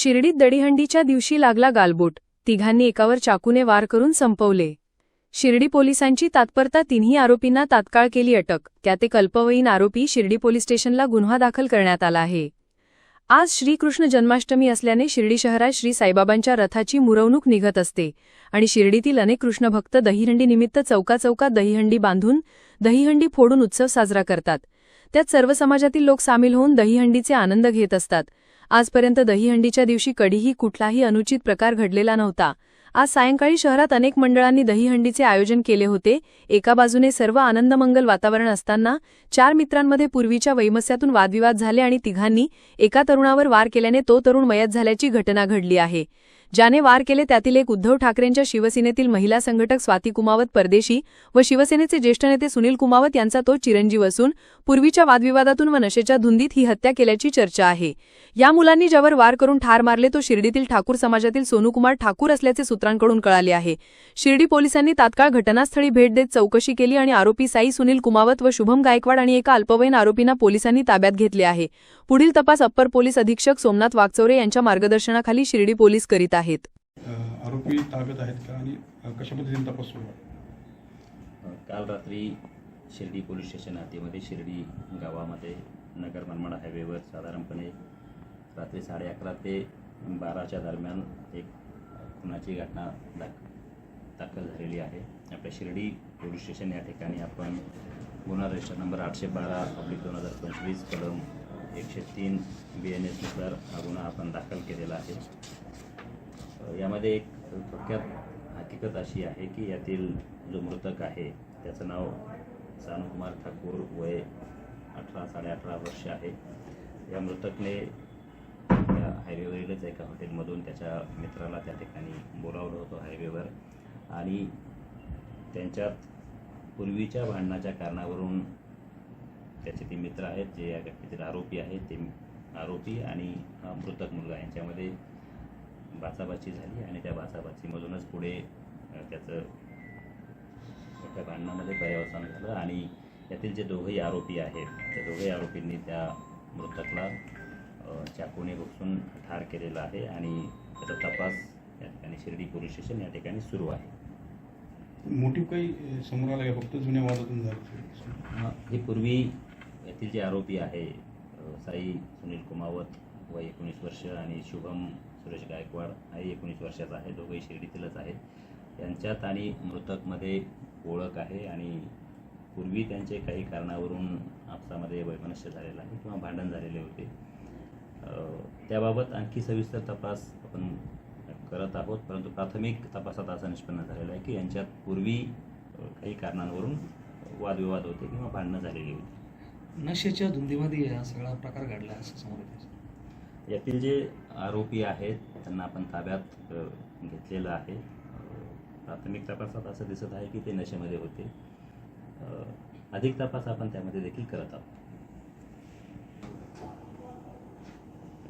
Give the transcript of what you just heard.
शिर्डीत दडीहंडीच्या दिवशी लागला गालबोट. तिघांनी एकावर चाकूने वार करून संपवले. शिर्डी पोलिसांची तात्परता तिन्ही आरोपींना तात्काळ केली अटक. त्यात एक अल्पवयीन आरोपी शिर्डी पोलीस स्टेशनला गुन्हा दाखल करण्यात आला आहे. आज श्रीकृष्ण जन्माष्टमी असल्याने शिर्डी शहरात श्री साईबाबांच्या रथाची मुरवणूक निघत असते आणि शिर्डीतील अनेक कृष्णभक्त दहीहंडीनिमित्त चौकाचौकात दहीहंडी बांधून दहीहंडी फोडून उत्सव साजरा करतात. त्यात सर्व समाजातील लोक सामील होऊन दहीहंडीचे आनंद घेत असतात. आजपर्यंत दहीहंडीच्या दिवशी कधीही कुठलाही अनुचित प्रकार घडलेला नव्हता. आज सायंकाळी शहरात अनेक मंडळांनी दहीहंडीचे आयोजन केले होते. एका बाजूने सर्व आनंदमंगल वातावरण असताना चार मित्रांमध्ये पूर्वीच्या वैमस्यातून वादविवाद झाले आणि तिघांनी एका तरुणावर वार केल्याने तो तरुण मयत झाल्याची घटना घडली आहे. ज्याने वार केले त्यातील एक उद्धव ठाकरेंच्या शिवसेनेतील महिला संघटक स्वाती कुमावत परदेशी व शिवसेनेचे ज्येष्ठ नेते सुनील कुमावत यांचा तो चिरंजीव असून पूर्वीच्या वादविवादातून व नशेच्या धुंदीत ही हत्या केल्याची चर्चा आहे. या मुलांनी ज्यावर वार करून ठार मारले तो शिर्डीतील ठाकूर समाजातील सोनूकुमार ठाकूर असल्याचे सूत्रांकडून कळाले आहे. शिर्डी पोलिसांनी तात्काळ घटनास्थळी भेट देत चौकशी केली आणि आरोपी साई सुनील कुमावत व शुभम गायकवाड आणि एका अल्पवयीन आरोपींना पोलिसांनी ताब्यात घेतले आहे. पुढील तपास अप्पर पोलीस अधीक्षक सोमनाथ वागचौरे यांच्या मार्गदर्शनाखाली शिर्डी पोलीस करीत आहेत. आरोपी ताब्यात आहेत का आणि कशा पद्धतीने तपास सुरू आहे? काल रात्री शिर्डी पोलीस स्टेशन हद्दीमध्ये शिर्डी गावामध्ये नगर मनमाड हायवेवर साधारणपणे रात्री साडे अकरा ते बाराच्या दरम्यान एक खुनाची घटना दाख दाखल झालेली आहे. आपल्या शिर्डी पोलीस स्टेशन या ठिकाणी आपण गुन्हा रजिस्टर नंबर आठशे बारा पब्लिक दोन हजार पंचवीस कलम एकशे तीन बी एन एसनुसार हा गुन्हा आपण दाखल केलेला आहे. यामध्ये एक थोडक्यात हकीकत अशी आहे की यातील जो मृतक आहे त्याचं नाव सानुकुमार ठाकूर वय अठरा साडेअठरा वर्ष आहे. या मृतकने या हायवेवरीलच एका हॉटेलमधून त्याच्या मित्राला त्या ठिकाणी बोलावलं होतं हायवेवर आणि त्यांच्यात पूर्वीच्या भांडणाच्या कारणावरून त्याचे ते मित्र आहेत जे या घटनेतील आरोपी आहेत ते आरोपी आणि मृतक मुलगा यांच्यामध्ये बाचाबाची झाली आणि त्या बाचाबाचीमधूनच पुढे त्याचं मोठ्या भांडणामध्ये पर्यावसान झालं आणि यातील जे दोघंही आरोपी आहेत त्या दोघंही आरोपींनी त्या मृतकला चाकूने घुसून ठार केलेला आहे आणि त्याचा तपास या ठिकाणी शिर्डी पोलीस स्टेशन या ठिकाणी सुरू आहे. मोटिव्ह काही समोर आला फक्त जुन्या वादातून झालं हे पूर्वी येथील जे आरोपी आहे साई सुनील कुमावत एकोणीस वर्ष आणि शुभम सुरेश गायकवाड हाही एकोणीस वर्षाचा आहे. दोघंही शिर्डीतीलच आहेत यांच्यात आणि मृतकमध्ये ओळख आहे आणि पूर्वी त्यांचे काही कारणावरून आपसामध्ये वैमनस्य झालेलं आहे किंवा भांडण झालेले होते. त्याबाबत आणखी सविस्तर तपास आपण करत आहोत. परंतु प्राथमिक तपासात असं निष्पन्न झालेलं आहे की यांच्यात पूर्वी काही कारणांवरून वादविवाद होते किंवा भांडणं झालेली होती. नशेच्या धुंदीमध्ये हा सगळा प्रकार घडला असं समोर येते यातील जे आरोपी आहेत त्यांना आपण ताब्यात घेतलेलं आहे. प्राथमिक तपासात असं दिसत आहे की ते नशेमध्ये होते. अधिक तपास आपण त्यामध्ये देखील करत आहोत.